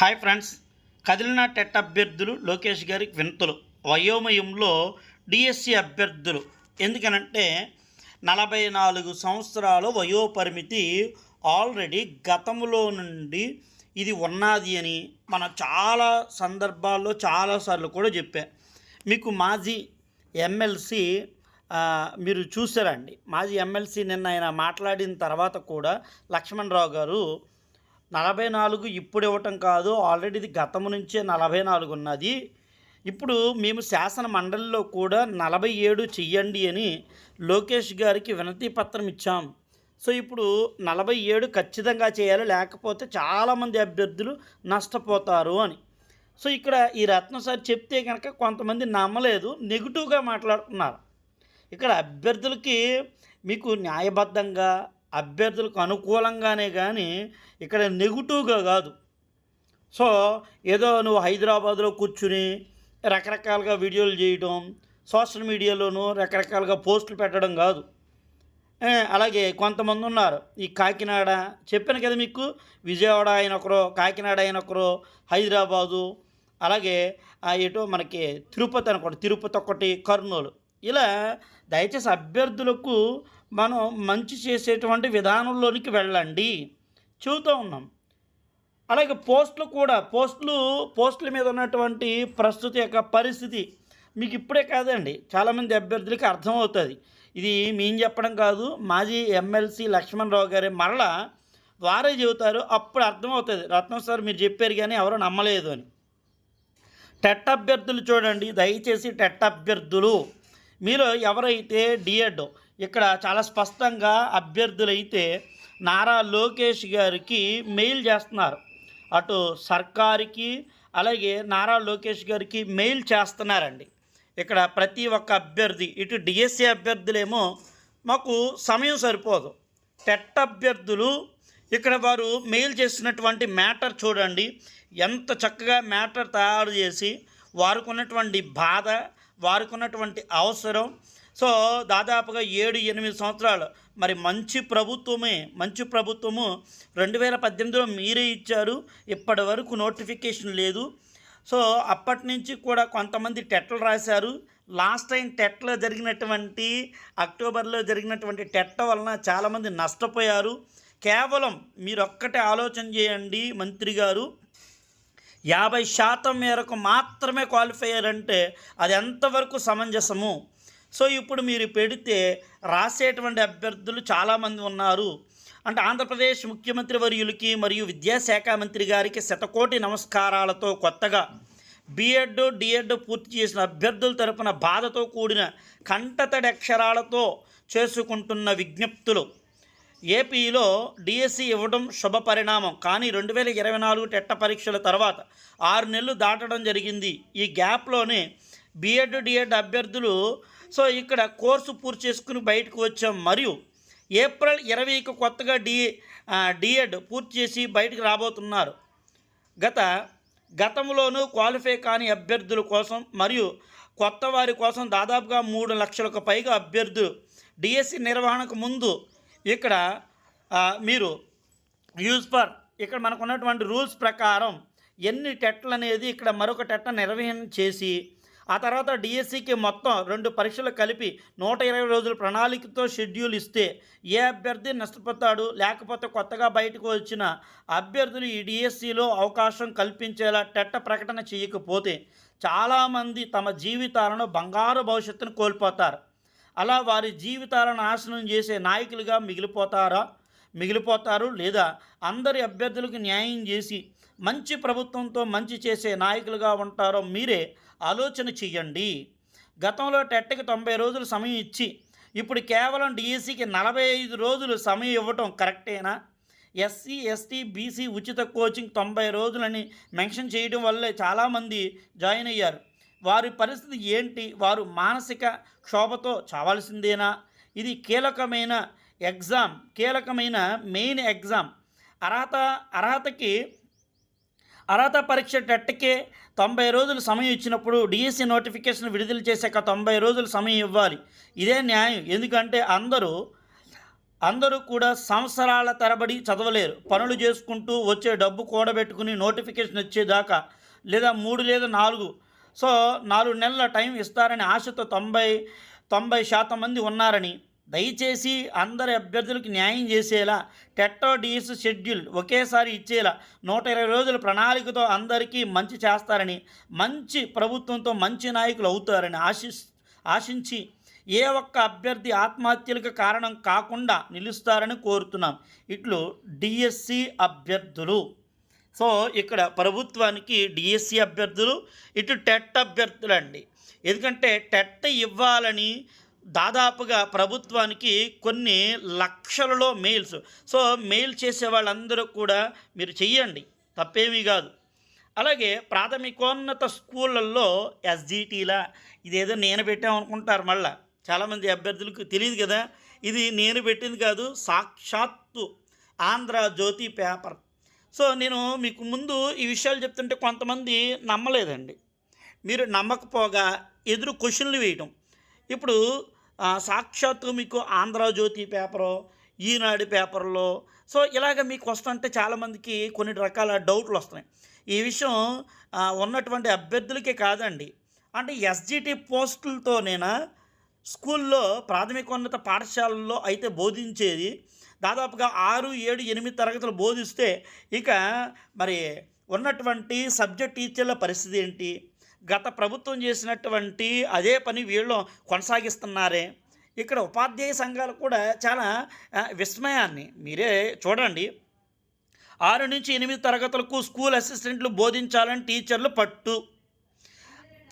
Hi friends. కదిలిన TET అభ్యర్థులు లోకేష్ గారికి వింతలు. వయోమయంలో డిఎస్సి అభ్యర్థులు ఎందుకనంటే నలభై నాలుగు సంవత్సరాల వయోపరిమితి ఆల్రెడీ గతంలో నుండి ఇది ఉన్నది అని మనం చాలా సందర్భాల్లో చాలాసార్లు కూడా చెప్పా. మీకు మాజీ ఎమ్మెల్సీ మీరు చూసారండి మాజీ ఎమ్మెల్సీ నిన్న ఆయన మాట్లాడిన తర్వాత కూడా లక్ష్మణరావు గారు నలభై నాలుగు ఇప్పుడు ఇవ్వటం కాదు ఆల్రెడీ ఇది గతం నుంచే నలభై నాలుగు ఉన్నది. ఇప్పుడు మేము శాసన మండలిలో కూడా నలభై ఏడు చెయ్యండి అని లోకేష్ గారికి వినతి పత్రం ఇచ్చాం. సో ఇప్పుడు నలభై ఏడు ఖచ్చితంగా చేయాలి లేకపోతే చాలామంది అభ్యర్థులు నష్టపోతారు అని. సో ఇక్కడ ఈ రత్న సార్ చెప్తే కనుక కొంతమంది నమ్మలేదు నెగిటివ్గా మాట్లాడుతున్నారు. ఇక్కడ అభ్యర్థులకి మీకు న్యాయబద్ధంగా అభ్యర్థులకు అనుకూలంగానే కానీ ఇక్కడ నెగిటివ్గా కాదు. సో ఏదో నువ్వు హైదరాబాద్లో కూర్చుని రకరకాలుగా వీడియోలు చేయడం సోషల్ మీడియాలోనూ రకరకాలుగా పోస్టులు పెట్టడం కాదు. అలాగే కొంతమంది ఉన్నారు. ఈ కాకినాడ చెప్పాను కదా మీకు విజయవాడ ఆయన ఒకరు కాకినాడ ఆయన ఒకరు హైదరాబాదు అలాగే ఎటో మనకి తిరుపతి అనుకోండి తిరుపతి ఒకటి కర్నూలు. ఇలా దయచేసి అభ్యర్థులకు మనం మంచి చేసేటువంటి విధానంలోనికి వెళ్ళండి. చూస్తూ ఉన్నాం. అలాగే పోస్టులు కూడా పోస్టులు పోస్టుల మీద ఉన్నటువంటి ప్రస్తుత యొక్క పరిస్థితి మీకు ఇప్పుడే కాదండి. చాలామంది అభ్యర్థులకి అర్థమవుతుంది. ఇది మేము చెప్పడం కాదు మాజీ ఎమ్మెల్సీ లక్ష్మణరావు గారి మరలా వారే చెబుతారు అప్పుడు అర్థమవుతుంది. రత్నం సార్ మీరు చెప్పారు కానీ ఎవరు నమ్మలేదు అని. టెట్ అభ్యర్థులు చూడండి దయచేసి టెట్ అభ్యర్థులు. మీరు ఎవరైతే డిఎడ్ ఇక్కడ చాలా స్పష్టంగా అభ్యర్థులైతే నారా లోకేష్ గారికి మెయిల్ చేస్తున్నారు. అటు సర్కారుకి అలాగే నారా లోకేష్ గారికి మెయిల్ చేస్తున్నారండి. ఇక్కడ ప్రతి ఒక్క అభ్యర్థి ఇటు డిఎస్సి అభ్యర్థులేమో మాకు సమయం సరిపోదు. టెట్ అభ్యర్థులు ఇక్కడ వారు మెయిల్ చేసినటువంటి మ్యాటర్ చూడండి. ఎంత చక్కగా మ్యాటర్ తయారు చేసి వారికి ఉన్నటువంటి బాధ వారికి ఉన్నటువంటి అవసరం సో దాదాపుగా ఏడు ఎనిమిది సంవత్సరాలు. మరి మంచి ప్రభుత్వమే మంచి ప్రభుత్వము రెండు వేల పద్దెనిమిదిలో మీరే ఇచ్చారు. ఇప్పటి వరకు నోటిఫికేషన్ లేదు. సో అప్పటి నుంచి కూడా కొంతమంది టెట్లు రాశారు. లాస్ట్ టైం టెట్లో జరిగినటువంటి అక్టోబర్లో జరిగినటువంటి టెట్ వలన చాలామంది నష్టపోయారు. కేవలం మీరు ఒక్కటే ఆలోచన చేయండి మంత్రి గారు. యాభై శాతం మేరకు మాత్రమే క్వాలిఫై అయ్యారంటే అది ఎంతవరకు సమంజసము? సో ఇప్పుడు మీరు పెడితే రాసేటువంటి అభ్యర్థులు చాలామంది ఉన్నారు. అంటే ఆంధ్రప్రదేశ్ ముఖ్యమంత్రి వర్యులకి మరియు విద్యాశాఖ మంత్రి గారికి శతకోటి నమస్కారాలతో కొత్తగా బీఎడ్ డిఎడ్ పూర్తి చేసిన అభ్యర్థుల తరపున బాధతో కూడిన కంటతడి అక్షరాలతో చేసుకుంటున్న విజ్ఞప్తులు. ఏపీలో డిఎస్సి ఇవ్వడం శుభ పరిణామం. కానీ రెండు వేల ఇరవై నాలుగు టెట్ట పరీక్షల తర్వాత ఆరు నెలలు దాటడం జరిగింది. ఈ గ్యాప్లోనే బిఎడ్ డిఎడ్ అభ్యర్థులు సో ఇక్కడ కోర్సు పూర్తి చేసుకుని బయటకు వచ్చాం. మరియు ఏప్రిల్ ఇరవైకి కొత్తగా డి డిఎడ్ పూర్తి చేసి బయటకు రాబోతున్నారు. గత గతంలోనూ క్వాలిఫై కాని అభ్యర్థుల కోసం మరియు కొత్త వారి కోసం దాదాపుగా మూడు లక్షలకు పైగా అభ్యర్థులు డిఎస్సి నిర్వహణకు ముందు ఇక్కడ మీరు యూజ్ ఫర్ ఇక్కడ మనకు ఉన్నటువంటి రూల్స్ ప్రకారం ఎన్ని టెట్లు అనేది ఇక్కడ మరొక టెట్ట నిర్వహణ చేసి ఆ తర్వాత డిఎస్సికి మొత్తం రెండు పరీక్షలు కలిపి నూట ఇరవై రోజుల ప్రణాళికతో షెడ్యూల్ ఇస్తే ఏ అభ్యర్థి నష్టపోతాడు? లేకపోతే కొత్తగా బయటకు వచ్చిన అభ్యర్థులు ఈ డిఎస్సిలో అవకాశం కల్పించేలా టెట్ట ప్రకటన చేయకపోతే చాలామంది తమ జీవితాలను బంగారు భవిష్యత్తును కోల్పోతారు. అలా వారి జీవితాలను నాశనం చేసే నాయకులుగా మిగిలిపోతారా? మిగిలిపోతారు లేదా అందరి అభ్యర్థులకు న్యాయం చేసి మంచి ప్రభుత్వంతో మంచి చేసే నాయకులుగా ఉంటారో మీరే ఆలోచన చెయ్యండి. గతంలో టెట్కి తొంభై రోజులు సమయం ఇచ్చి ఇప్పుడు కేవలం డిఎస్సికి నలభై ఐదు రోజులు సమయం ఇవ్వటం కరెక్టేనా? ఎస్సీ ఎస్టీ బీసీ ఉచిత కోచింగ్ తొంభై రోజులని మెన్షన్ చేయడం వల్లే చాలామంది జాయిన్ అయ్యారు. వారి పరిస్థితి ఏంటి? వారు మానసిక క్షోభతో చావాల్సిందేనా? ఇది కీలకమైన ఎగ్జామ్ కీలకమైన మెయిన్ ఎగ్జామ్. అర్హత అర్హతకి అర్హత పరీక్ష టెట్కే తొంభై రోజులు సమయం ఇచ్చినప్పుడు డిఎస్సి నోటిఫికేషన్ విడుదల చేశాక తొంభై రోజులు సమయం ఇవ్వాలి. ఇదే న్యాయం. ఎందుకంటే అందరూ అందరూ కూడా సంవత్సరాల తరబడి చదవలేరు. పనులు చేసుకుంటూ వచ్చే డబ్బు కూడబెట్టుకుని నోటిఫికేషన్ వచ్చేదాకా లేదా మూడు లేదా నాలుగు. సో నాలుగు నెలల టైం ఇస్తారని ఆశతో తొంభై తొంభై శాతం మంది ఉన్నారని దయచేసి అందరి అభ్యర్థులకు న్యాయం చేసేలా టెట్టో డిఎస్ షెడ్యూల్ ఒకేసారి ఇచ్చేలా నూట ఇరవై రోజుల ప్రణాళికతో అందరికీ మంచి చేస్తారని మంచి ప్రభుత్వంతో మంచి నాయకులు అవుతారని ఆశిస్ ఆశించి ఏ ఒక్క అభ్యర్థి ఆత్మహత్యలకు కారణం కాకుండా నిలుస్తారని కోరుతున్నాం. ఇట్లు డిఎస్సి అభ్యర్థులు. సో ఇక్కడ ప్రభుత్వానికి డిఎస్సి అభ్యర్థులు ఇటు టెట్ అభ్యర్థులు అండి ఎందుకంటే టెట్ ఇవ్వాలని దాదాపుగా ప్రభుత్వానికి కొన్ని లక్షలలో మెయిల్స్. సో మెయిల్ చేసే వాళ్ళందరూ కూడా మీరు చెయ్యండి. తప్పేమీ కాదు. అలాగే ప్రాథమికోన్నత స్కూళ్ళల్లో ఎస్జిటీలా ఇదేదో నేను పెట్టామనుకుంటారు మళ్ళా. చాలామంది అభ్యర్థులకు తెలియదు కదా. ఇది నేను పెట్టింది కాదు సాక్షాత్తు ఆంధ్ర జ్యోతి పేపర్. సో నేను మీకు ముందు ఈ విషయాలు చెప్తుంటే కొంతమంది నమ్మలేదండి. మీరు నమ్మకపోగా ఎదురు క్వశ్చన్లు వేయటం. ఇప్పుడు సాక్షాత్తు మీకు ఆంధ్రజ్యోతి పేపరు ఈనాడు పేపర్లో. సో ఇలాగ మీకు వస్తుంటే చాలామందికి కొన్ని రకాల డౌట్లు వస్తున్నాయి. ఈ విషయం ఉన్నటువంటి అభ్యర్థులకే కాదండి. అంటే ఎస్జిటి పోస్టులతోనేనా స్కూల్లో ప్రాథమికోన్నత పాఠశాలల్లో అయితే బోధించేది దాదాపుగా ఆరు ఏడు ఎనిమిది తరగతులు బోధిస్తే ఇక మరి ఉన్నటువంటి సబ్జెక్ట్ టీచర్ల పరిస్థితి ఏంటి? గత ప్రభుత్వం చేసినటువంటి అదే పని వీళ్ళు కొనసాగిస్తున్నారే. ఇక్కడ ఉపాధ్యాయ సంఘాలు కూడా చాలా విస్మయాన్ని. మీరే చూడండి. ఆరు నుంచి ఎనిమిది తరగతులకు స్కూల్ అసిస్టెంట్లు బోధించాలని టీచర్లు పట్టు.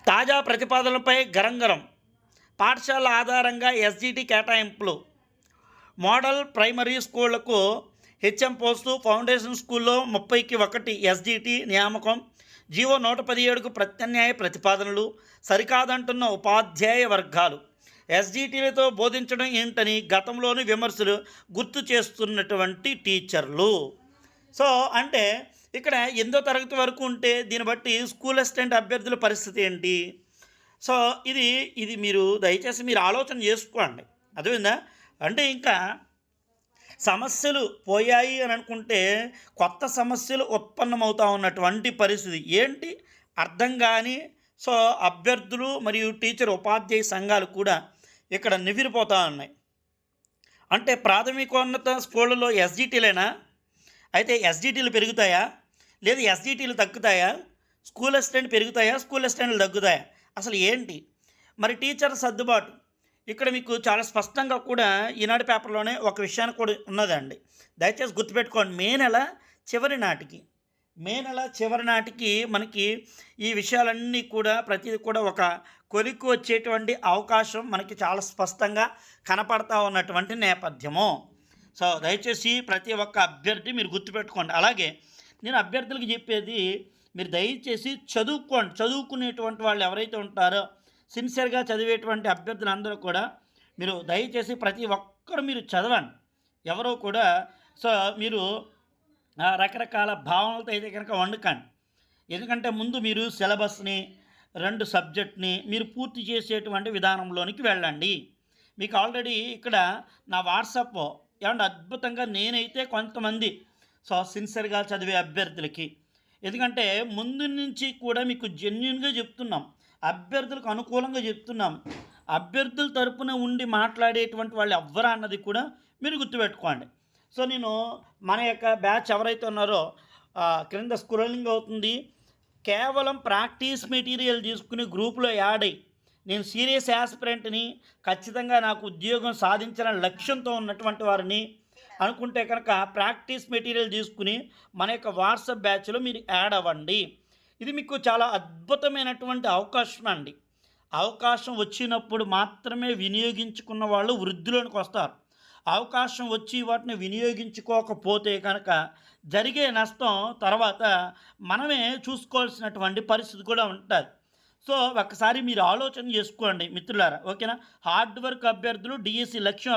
తాజా ప్రతిపాదనలపై గరంగరం. పాఠశాల ఆధారంగా ఎస్జిటి కేటాయింపులు. మోడల్ ప్రైమరీ స్కూళ్ళకు హెచ్ఎం పోస్టు ఫౌండేషన్ స్కూల్లో ముప్పైకి ఒకటి ఎస్జిటి నియామకం జీవో నూట పదిహేడుకు ప్రత్యామ్నాయ ప్రతిపాదనలు సరికాదంటున్న ఉపాధ్యాయ వర్గాలు. ఎస్డిటీలతో బోధించడం ఏంటని గతంలోని విమర్శలు గుర్తు చేస్తున్నటువంటి టీచర్లు. సో అంటే ఇక్కడ ఎనిమిదో తరగతి వరకు ఉంటే దీన్ని బట్టి స్కూల్ అసిస్టెంట్ అభ్యర్థుల పరిస్థితి ఏంటి? సో ఇది ఇది మీరు దయచేసి మీరు ఆలోచన చేసుకోండి. అదేవిధంగా అంటే ఇంకా సమస్యలు పోయాయి అని అనుకుంటే కొత్త సమస్యలు ఉత్పన్నమవుతా ఉన్నటువంటి పరిస్థితి. ఏంటి? అర్థం కాని సో అభ్యర్థులు మరియు టీచర్ ఉపాధ్యాయ సంఘాలు కూడా ఇక్కడ నివిరిపోతూ ఉన్నాయి. అంటే ప్రాథమికోన్నత స్కూళ్ళలో ఎస్జిటీలేనా? అయితే ఎస్జిటీలు పెరుగుతాయా? లేదు ఎస్జిటీలు తగ్గుతాయా? స్కూల్ అసిస్టెంట్ పెరుగుతాయా? స్కూల్ అసిస్టెంట్లు తగ్గుతాయా? అసలు ఏంటి? మరి టీచర్ సర్దుబాటు ఇక్కడ మీకు చాలా స్పష్టంగా కూడా ఈనాడు పేపర్లోనే ఒక విషయాన్ని కూడా ఉన్నదండి. దయచేసి గుర్తుపెట్టుకోండి మే నెల చివరి నాటికి మే నెల చివరి నాటికి మనకి ఈ విషయాలన్నీ కూడా ప్రతిదీ కూడా ఒక కొలిక్కు వచ్చేటువంటి అవకాశం మనకి చాలా స్పష్టంగా కనపడతా ఉన్నటువంటి నేపథ్యము. సో దయచేసి ప్రతి ఒక్క అభ్యర్థి మీరు గుర్తుపెట్టుకోండి. అలాగే నేను అభ్యర్థులకు చెప్పేది మీరు దయచేసి చదువుకోండి. చదువుకునేటువంటి వాళ్ళు ఎవరైతే ఉంటారో సిన్సియర్గా చదివేటువంటి అభ్యర్థులందరూ కూడా మీరు దయచేసి ప్రతి ఒక్కరు మీరు చదవండి. ఎవరో కూడా సో మీరు రకరకాల భావనలతో అయితే కనుక వండుకండి. ఎందుకంటే ముందు మీరు సిలబస్ని రెండు సబ్జెక్ట్ని మీరు పూర్తి చేసేటువంటి విధానంలోనికి వెళ్ళండి. మీకు ఆల్రెడీ ఇక్కడ నా వాట్సాప్ ఏమంటే అద్భుతంగా నేనైతే కొంతమంది సో సిన్సియర్గా చదివే అభ్యర్థులకి. ఎందుకంటే ముందు నుంచి కూడా మీకు జెన్యున్గా చెప్తున్నాం. అభ్యర్థులకు అనుకూలంగా చెప్తున్నాం. అభ్యర్థుల తరపున ఉండి మాట్లాడేటువంటి వాళ్ళు ఎవ్వరా అన్నది కూడా మీరు గుర్తుపెట్టుకోండి. సో నేను మన యొక్క బ్యాచ్ ఎవరైతే ఉన్నారో క్రింద స్క్రోలింగ్ అవుతుంది. కేవలం ప్రాక్టీస్ మెటీరియల్ తీసుకుని గ్రూప్లో యాడ్ అయ్యి నేను సీరియస్ యాస్పిరెంట్ని ఖచ్చితంగా నాకు ఉద్యోగం సాధించిన లక్ష్యంతో ఉన్నటువంటి వారిని అనుకుంటే కనుక ప్రాక్టీస్ మెటీరియల్ తీసుకుని మన యొక్క వాట్సాప్ బ్యాచ్లో మీరు యాడ్ అవ్వండి. ఇది మీకు చాలా అద్భుతమైనటువంటి అవకాశం అండి. అవకాశం వచ్చినప్పుడు మాత్రమే వినియోగించుకున్న వాళ్ళు వృద్ధిలోనికి వస్తారు. అవకాశం వచ్చి వాటిని వినియోగించుకోకపోతే కనుక జరిగే నష్టం తర్వాత మనమే చూసుకోవాల్సినటువంటి పరిస్థితి కూడా ఉంటుంది. సో ఒకసారి మీరు ఆలోచన చేసుకోండి మిత్రులారా. ఓకేనా? హార్డ్ వర్క్ అభ్యర్థులు డిఎస్సి లక్ష్యం